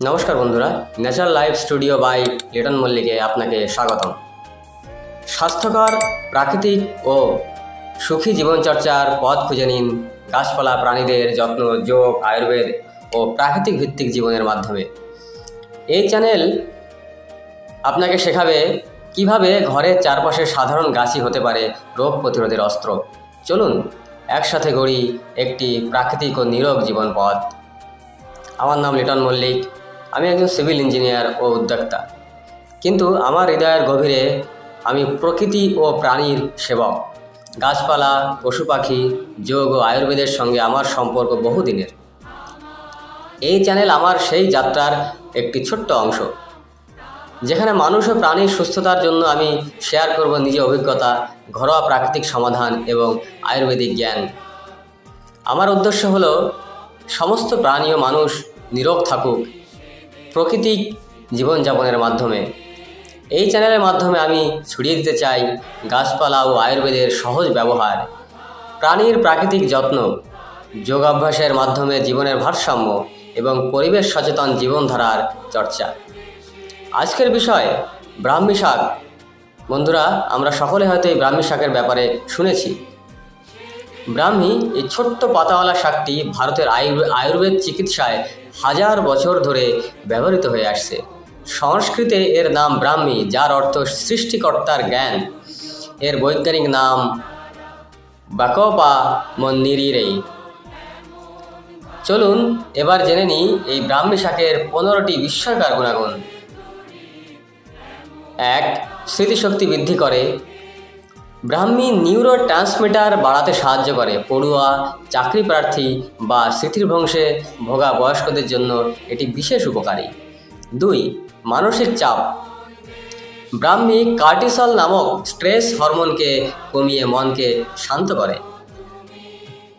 নমস্কার বন্ধুরা natural life studio by Liton মল্লিকে আপনাকে স্বাগতম। স্বাস্থ্যকর, প্রাকৃতিক ও সুখী জীবনচর্চার পথ খুঁজে নিন গাছপালা, প্রাণীদের যত্ন, যোগ, আয়ুর্বেদ ও প্রাকৃতিক ভিত্তিক জীবনের মাধ্যমে। এই চ্যানেল আপনাকে শেখাবে কীভাবে ঘরের চারপাশে সাধারণ গাছই হতে পারে রোগ প্রতিরোধের অস্ত্র। চলুন, একসাথে গড়ি একটি প্রাকৃতিক ও নীরব জীবন পথ। আমার নাম লিটন মল্লিক আমি একজন সিভিল ইঞ্জিনিয়ার ও উদ্যোক্তা। কিন্তু আমার হৃদয়ের গভীরে আমি প্রকৃতি ও প্রাণীর সেবক। গাছপালা, পশু পাখি, যোগ ও আয়ুর্বেদের সঙ্গে আমার সম্পর্ক বহুদিনের। এই চ্যানেল আমার সেই যাত্রার একটি ছোট্ট অংশ, যেখানে মানুষ ও প্রাণীর সুস্থতার জন্য আমি শেয়ার করব নিজের অভিজ্ঞতা, ঘরোয়া প্রাকৃতিক সমাধান এবং আয়ুর্বেদিক জ্ঞান। আমার উদ্দেশ্য হলো, সমস্ত প্রাণী ও মানুষ নীরব থাকুক প্রাকৃতিক জীবনযাপনের মাধ্যমে। এই চ্যানেলের মাধ্যমে আমি ছড়িয়ে দিতে চাই গাছপালা ও আয়ুর্বেদের সহজ ব্যবহার, প্রাণীর প্রাকৃতিক যত্ন, যোগাভ্যাসের মাধ্যমে জীবনের ভারসাম্য এবং পরিবেশ সচেতন জীবনধারার চর্চা। আজকের বিষয় ব্রাহ্মী শাক। বন্ধুরা, আমরা সকলে হয়তো এই ব্রাহ্মী শাকের ব্যাপারে শুনেছি। ব্রাহ্মী এই ছোট্ট পাতাওয়ালা শাকটি ভারতের আয়ুর আয়ুর্বেদ চিকিৎসায় হাজার বছর ধরে ব্যবহৃত হয়ে আসছে। সংস্কৃতে এর নাম ব্রাহ্মী, যার অর্থ সৃষ্টিকর্তার জ্ঞান। এর বৈজ্ঞানিক নাম বাকপা মন্দিরেই চলুন, এবার জেনে নিই এই ব্রাহ্মী শাকের পনেরোটি বিস্ময়কার গুণাগুণ। এক, স্মৃতিশক্তি বৃদ্ধি করে। ব্রাহ্মী নিউরো ট্রান্সমিটার বাড়াতে সাহায্য করে। পড়ুয়া, চাকরি প্রার্থী বা স্মৃতিভ্রংশে ভোগা বয়স্কদের জন্য এটি বিশেষ উপকারী। দুই, মানসিক চাপ। ব্রাহ্মী কার্টিসল নামক স্ট্রেস হরমোনকে কমিয়ে মনকে শান্ত করে।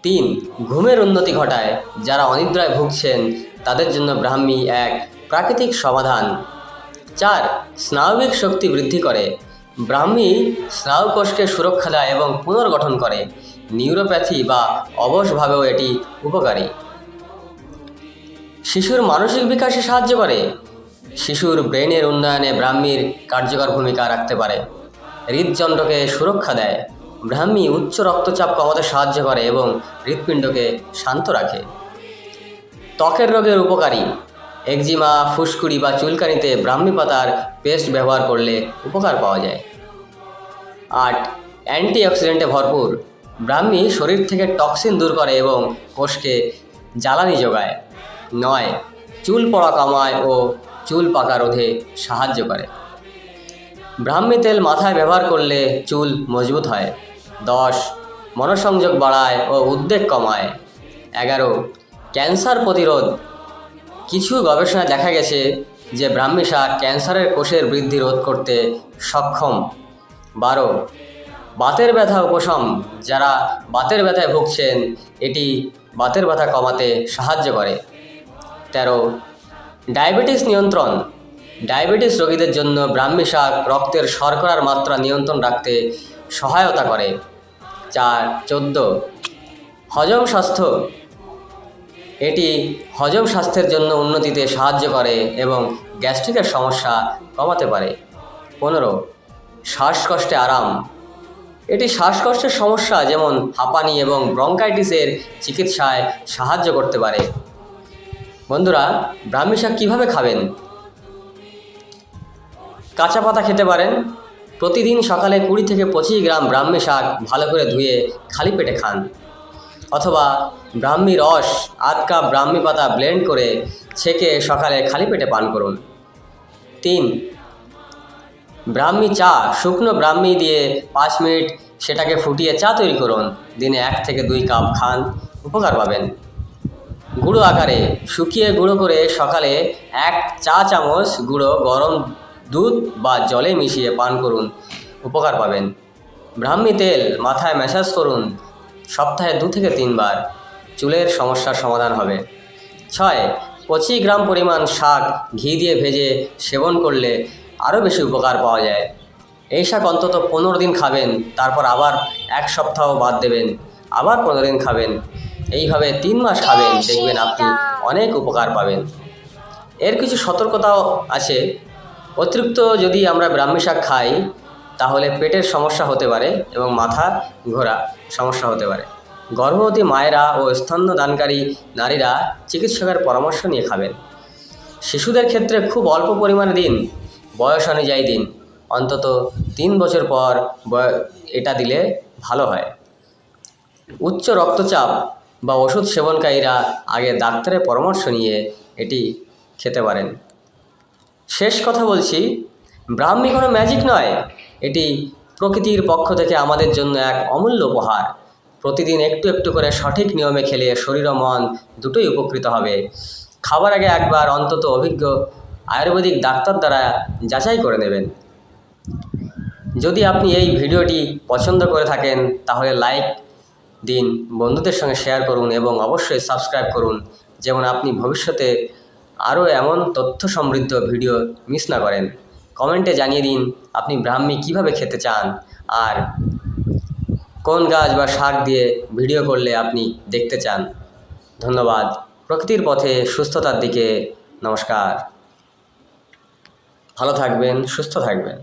তিন, ঘুমের উন্নতি ঘটায়। যারা অনিদ্রায় ভুগছেন, তাদের জন্য ব্রাহ্মী এক প্রাকৃতিক সমাধান। চার, স্নায়বিক শক্তি বৃদ্ধি করে। ব্রাহ্মী স্নায়ুকোষকে সুরক্ষা দেয় এবং পুনর্গঠন করে। নিউরোপ্যাথি বা অবশভাবেও এটি উপকারী। শিশুর মানসিক বিকাশে সাহায্য করে। শিশুর ব্রেনের উন্নয়নে ব্রাহ্মীর কার্যকর ভূমিকা রাখতে পারে। হৃদযন্ত্রকে সুরক্ষা দেয়। ব্রাহ্মী উচ্চ রক্তচাপ কমাতে সাহায্য করে এবং হৃৎপিণ্ডকে শান্ত রাখে। ত্বকের রোগের উপকারী। একজিমা, ফুসকুড়ি বা চুলকানিতে ব্রাহ্মী পাতার পেস্ট ব্যবহার করলে উপকার পাওয়া যায়। আট, অ্যান্টিঅক্সিডেন্টে ভরপুর। ব্রাহ্মী শরীর থেকে টক্সিন দূর করে এবং কোষকে জ্বালানি যোগায়। নয়, চুল পড়া কমায় ও চুল পাকা রোধে সাহায্য করে। ব্রাহ্মী তেল মাথায় ব্যবহার করলে চুল মজবুত হয়। দশ, মনসংযোগ বাড়ায় ও উদ্বেগ কমায়। এগারো, ক্যান্সার প্রতিরোধ। কিছু গবেষণায় দেখা গেছে যে ব্রাহ্মী শাক ক্যান্সারের কোষের বৃদ্ধি রোধ করতে সক্ষম। বারো, বাতের ব্যথা উপশম। যারা বাতের ব্যথায় ভুগছেন, এটি বাতের ব্যথা কমাতে সাহায্য করে। তেরো, ডায়াবেটিস নিয়ন্ত্রণ। ডায়াবেটিস রোগীদের জন্য ব্রাহ্মী শাক রক্তের শর্করার মাত্রা নিয়ন্ত্রণ রাখতে সহায়তা করে। চার, চোদ্দ, হজম স্বাস্থ্য। এটি হজম স্বাস্থ্যের জন্য উন্নতিতে সাহায্য করে এবং গ্যাস্ট্রিকের সমস্যা কমাতে পারে। পনেরো, শ্বাসকষ্টে আরাম। এটি শ্বাসকষ্টের সমস্যা যেমন হাঁপানি এবং ব্রঙ্কাইটিসের চিকিৎসায় সাহায্য করতে পারে। বন্ধুরা, ব্রাহ্মী শাক কীভাবে খাবেন? কাঁচা পাতা খেতে পারেন। প্রতিদিন সকালে কুড়ি থেকে পঁচিশ গ্রাম ব্রাহ্মী শাক ভালো করে ধুয়ে খালি পেটে খান। অথবা ব্রাহ্মী রস, আধ কাপ ব্রাহ্মী পাতা ব্লেন্ড করে ছেঁকে সকালে খালি পেটে পান করুন। তিন, ব্রাহ্মী চা, শুকনো ব্রাহ্মী দিয়ে পাঁচ মিনিট সেটাকে ফুটিয়ে চা তৈরি করুন। দিনে এক থেকে দুই কাপ খান, উপকার পাবেন। গুঁড়ো আকারে শুকিয়ে গুঁড়ো করে সকালে এক চা চামচ গুঁড়ো গরম দুধ বা জলে মিশিয়ে পান করুন, উপকার পাবেন। ব্রাহ্মী তেল মাথায় ম্যাসাজ করুন, সপ্তাহে দু থেকে তিনবার। চুলের সমস্যার সমাধান হবে। ছয় পঁচিশ গ্রাম পরিমাণ শাক ঘি দিয়ে ভেজে সেবন করলে আরও বেশি উপকার পাওয়া যায়। এই শাক অন্তত পনেরো দিন খাবেন তারপর আবার এক সপ্তাহ বাদ দেবেন আবার পনেরো দিন খাবেন। এইভাবে তিন মাস খাবেন দেখবেন আপনি অনেক উপকার পাবেন। এর কিছু সতর্কতাও আছে। অতিরিক্ত যদি আমরা ব্রাহ্মী শাক খাই তাহলে পেটের সমস্যা হতে পারে এবং মাথা ঘোরা সমস্যা হতে পারে। গর্ভবতী মায়েরা ও স্তন্যদানকারী নারীরা চিকিৎসকের পরামর্শ নিয়ে খাবেন। শিশুদের ক্ষেত্রে খুব অল্প পরিমাণে দিন, বয়স অনুযায়ী দিন। অন্তত তিন বছর পর এটা দিলে ভালো হয়। উচ্চ রক্তচাপ বা ওষুধ সেবনকারীরা আগে ডাক্তারের পরামর্শ নিয়ে এটি খেতে পারেন। শেষ কথা বলছি, ব্রাহ্মী কোনো ম্যাজিক নয়। এটি প্রকৃতির পক্ষ থেকে আমাদের জন্য এক অমূল্য উপহার। প্রতিদিন একটু একটু করে সঠিক নিয়মে খেলে শরীর ও মন দুটোই উপকৃত হবে। খাবার আগে একবার অন্তত অভিজ্ঞ আয়ুর্বেদিক ডাক্তার দ্বারা যাচাই করে নেবেন। যদি আপনি এই ভিডিওটি পছন্দ করে থাকেন, তাহলে লাইক দিন, বন্ধুদের সঙ্গে শেয়ার করুন এবং অবশ্যই সাবস্ক্রাইব করুন। যেমন আপনি ভবিষ্যতে আরও এমন তথ্য সমৃদ্ধ ভিডিও মিস না করেন। কমেন্টে জানিয়ে দিন, আপনি ব্রাহ্মী কীভাবে খেতে চান? আর কোন গাছ বা শাক দিয়ে ভিডিও করলে আপনি দেখতে চান? ধন্যবাদ। প্রকৃতির পথে সুস্থতার দিকে নমস্কার। ভালো থাকবেন, সুস্থ থাকবেন।